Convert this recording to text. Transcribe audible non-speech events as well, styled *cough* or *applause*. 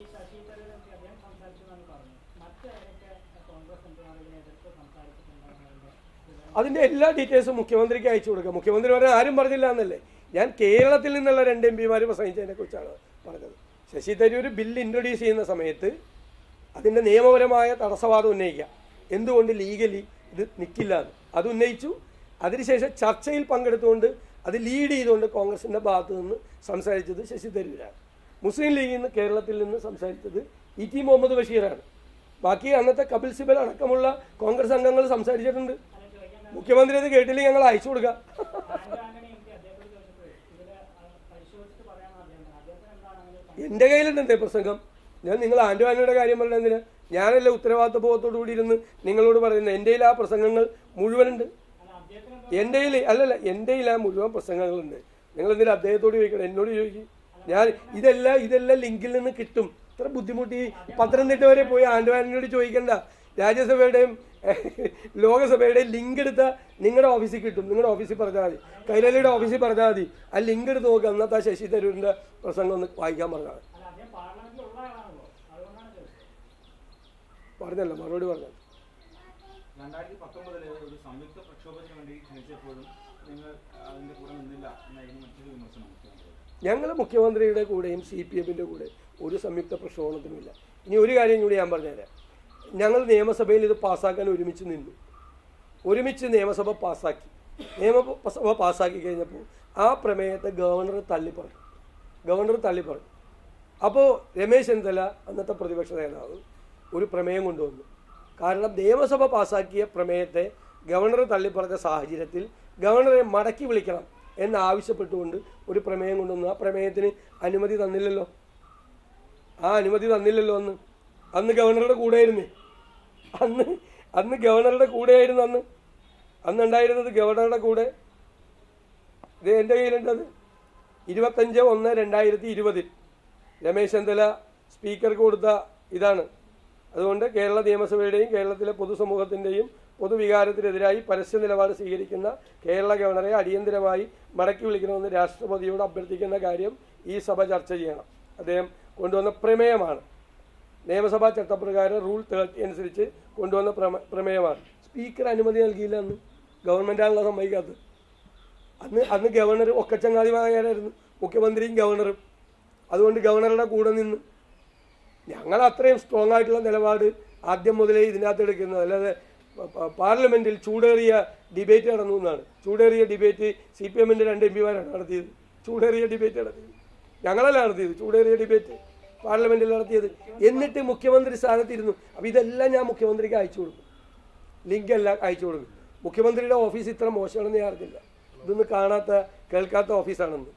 ശശി മറ്റാരൊക്കെ കോൺഗ്രസ് എല്ലാ ഡീറ്റെയിൽസും മുഖ്യമന്ത്രിക്ക് അയച്ചു കൊടുക്കുക മുഖ്യമന്ത്രി പറഞ്ഞാൽ ആരും പറഞ്ഞില്ല എന്നല്ലേ? ഞാൻ കേരളത്തിൽ നിന്നുള്ള രണ്ട് എം പിമാർ പ്രസംഗിച്ചതിനെ കുറിച്ചാണ് പറഞ്ഞത്. ശശി തരൂർ ബില്ല് ഇൻട്രൊഡ്യൂസ് ചെയ്യുന്ന സമയത്ത് അതിന്റെ നിയമപരമായ തടസ്സവാദം ഉന്നയിക്കുക. എന്തുകൊണ്ട് ലീഗലി ഇത് നിൽക്കില്ല എന്ന്. അത് ഉന്നയിച്ചു. അതിനുശേഷം ചർച്ചയിൽ പങ്കെടുത്തുകൊണ്ട് അത് ലീഡ് ചെയ്തുകൊണ്ട് കോൺഗ്രസിന്റെ ഭാഗത്തു നിന്ന് സംസാരിച്ചത് ശശി തരൂരാണ്. മുസ്ലിം ലീഗിൽ നിന്ന് കേരളത്തിൽ നിന്ന് സംസാരിച്ചത് ഇ ടി മുഹമ്മദ് ബഷീറാണ്. ബാക്കി അന്നത്തെ കപിൽ സിബൽ അടക്കമുള്ള കോൺഗ്രസ് അംഗങ്ങൾ സംസാരിച്ചിട്ടുണ്ട്. മുഖ്യമന്ത്രി അത് കേട്ടില്ലെങ്കിൽ ഞങ്ങൾ അയച്ചു കൊടുക്കാം. ആന്റോ ആന്റണി എം പി അദ്ദേഹത്തോട് ചോദിച്ചപ്പോൾ ഇതിൽ ആ പരിശോധിച്ചിട്ട് പറയാനാണ് അദ്ദേഹം പറഞ്ഞത്. അദ്ദേഹത്തിന് എന്താണ് അങ്ങനെ ഒരു എന്റെ കയ്യിലുണ്ട് എന്തേ പ്രസംഗം? ഞാൻ നിങ്ങൾ ആൻഡോ കാര്യം പറഞ്ഞ എന്തിനാ? ഞാനല്ല ഉത്തരവാദിത്വ ബോധത്തോടു കൂടി ഇരുന്ന് നിങ്ങളോട് പറയുന്നത്? എന്റെ ആ പ്രസംഗങ്ങൾ മുഴുവനുണ്ട്. എന്റെ അല്ലല്ല എന്റെ ആ മുഴുവൻ പ്രസംഗങ്ങളുണ്ട്. നിങ്ങൾ എന്തിനാ അദ്ദേഹത്തോട് ചോദിക്കണം? എന്നോട് ചോദിക്കും. ഞാൻ ഇതെല്ലാം ഇതെല്ലാം ലിങ്കിൽ നിന്ന് കിട്ടും. ഇത്ര ബുദ്ധിമുട്ടി പത്തനംതിട്ട വരെ പോയി ആൻഡ്വാനിനോട് ചോദിക്കണ്ട. രാജ്യസഭയുടെയും *laughs* ലോകസഭയുടെയും ലിങ്ക് എടുത്ത നിങ്ങളുടെ ഓഫീസിൽ കിട്ടും. നിങ്ങളുടെ ഓഫീസിൽ പറഞ്ഞാൽ മതി. കൈരളിയുടെ ഓഫീസിൽ പറഞ്ഞാൽ മതി. ആ ലിങ്ക് എടുത്ത് നോക്കുക അന്നത്തെ ആ ശശി തരൂരിന്റെ പ്രസംഗം ഒന്ന് വായിക്കാൻ പറഞ്ഞാൽ പറഞ്ഞല്ലോ മറുപടി പറഞ്ഞു രണ്ടായിരത്തി പത്തൊമ്പതിലെ ഒരു സംയുക്ത പ്രക്ഷോഭത്തിന് വേണ്ടി ക്ഷണിച്ചപ്പോഴും നിങ്ങൾ അതിന്റെ കൂടെ നിന്നില്ല എന്നായിരുന്നു മറ്റൊരു വിമർശനം. ഞങ്ങൾ മുഖ്യമന്ത്രിയുടെ കൂടെയും സി പി എമ്മിന്റെ കൂടെ ഒരു സംയുക്ത പ്രക്ഷോഭണത്തിനുമില്ല. ഇനി ഒരു കാര്യം കൂടി ഞാൻ പറഞ്ഞുതരാം. ഞങ്ങൾ നിയമസഭയിൽ ഇത് പാസ്സാക്കാൻ ഒരുമിച്ച് നിന്നു. ഒരുമിച്ച് നിയമസഭ പാസ്സാക്കി. നിയമസഭ പാസ്സാക്കി കഴിഞ്ഞപ്പോൾ ആ പ്രമേയത്തെ ഗവർണർ തള്ളിപ്പറഞ്ഞു ഗവർണർ തള്ളിപ്പറഞ്ഞു അപ്പോൾ രമേശ് ചെന്നിത്തല അന്നത്തെ പ്രതിപക്ഷ നേതാവ് ഒരു പ്രമേയം കൊണ്ടുവന്നു. കാരണം നിയമസഭ പാസ്സാക്കിയ പ്രമേയത്തെ ഗവർണർ തള്ളിപ്പറഞ്ഞ സാഹചര്യത്തിൽ ഗവർണറെ മടക്കി വിളിക്കണം. എന്നാവശ്യപ്പെട്ടുകൊണ്ട് ഒരു പ്രമേയം കൊണ്ടുവന്നു. ആ പ്രമേയത്തിന് അനുമതി തന്നില്ലല്ലോ. ആ അനുമതി തന്നില്ലല്ലോ അന്ന്. അന്ന് ഗവർണറുടെ കൂടെയായിരുന്നേ. അന്ന് അന്ന് ഗവർണറുടെ കൂടെയായിരുന്നു അന്ന്. അന്ന് ഉണ്ടായിരുന്നത് ഗവർണറുടെ കൂടെ. ഇത് എന്റെ കയ്യിലുണ്ടത് ഇരുപത്തഞ്ച് ഒന്ന് രണ്ടായിരത്തി ഇരുപതിൽ രമേശ് ചെന്നിത്തല സ്പീക്കർക്ക് കൊടുത്ത ഇതാണ്. അതുകൊണ്ട് കേരള നിയമസഭയുടെയും കേരളത്തിലെ പൊതുസമൂഹത്തിന്റെയും പൊതുവികാരത്തിനെതിരായി പരസ്യ നിലപാട് സ്വീകരിക്കുന്ന കേരള ഗവർണറെ അടിയന്തരമായി മടക്കി വിളിക്കണമെന്ന് രാഷ്ട്രപതിയോട് അഭ്യർത്ഥിക്കുന്ന കാര്യം ഈ സഭ ചർച്ച ചെയ്യണം. അദ്ദേഹം കൊണ്ടുവന്ന പ്രമേയമാണ്. നിയമസഭാ ചട്ടപ്രകാരം റൂൾ തേർട്ടി അനുസരിച്ച് കൊണ്ടുവന്ന പ്രമേയമാണ്. സ്പീക്കർ അനുമതി നൽകിയില്ല അന്ന്. ഗവൺമെന്റാണല്ലോ സമ്മതിക്കാത്തത്. അന്ന് അന്ന് ഗവർണർ ഒക്കച്ചങ്ങാതിമാരായിരുന്നു. മുഖ്യമന്ത്രിയും ഗവർണറും. അതുകൊണ്ട് ഗവർണറുടെ കൂടെ നിന്ന് ഞങ്ങൾ അത്രയും സ്ട്രോങ് ആയിട്ടുള്ള നിലപാട് ആദ്യം മുതലേ ഇതിനകത്ത് എടുക്കുന്നത്. അല്ലാതെ പാർലമെന്റിൽ ചൂടേറിയ ഡിബേറ്റ് നടന്നു എന്നാണ്. ചൂടേറിയ ഡിബേറ്റ് സി പി എമ്മിന്റെ രണ്ട് എം പിമാരാണ് നടത്തിയത്. ചൂടേറിയ ഡിബേറ്റ് നടത്തിയത്. ഞങ്ങളല്ല നടത്തിയത്. ചൂടേറിയ ഡിബേറ്റ് പാർലമെന്റിൽ നടത്തിയത്. എന്നിട്ട് മുഖ്യമന്ത്രി സ്ഥാനത്തിരുന്നു. അപ്പോൾ ഇതെല്ലാം ഞാൻ മുഖ്യമന്ത്രിക്ക് അയച്ചു കൊടുക്കും. ലിങ്ക് എല്ലാം അയച്ചു കൊടുക്കും. മുഖ്യമന്ത്രിയുടെ ഓഫീസ് ഇത്ര മോശമാണെന്ന് ഞാൻ അറിഞ്ഞില്ല. ഇതൊന്നും കാണാത്ത കേൾക്കാത്ത ഓഫീസാണെന്ന്.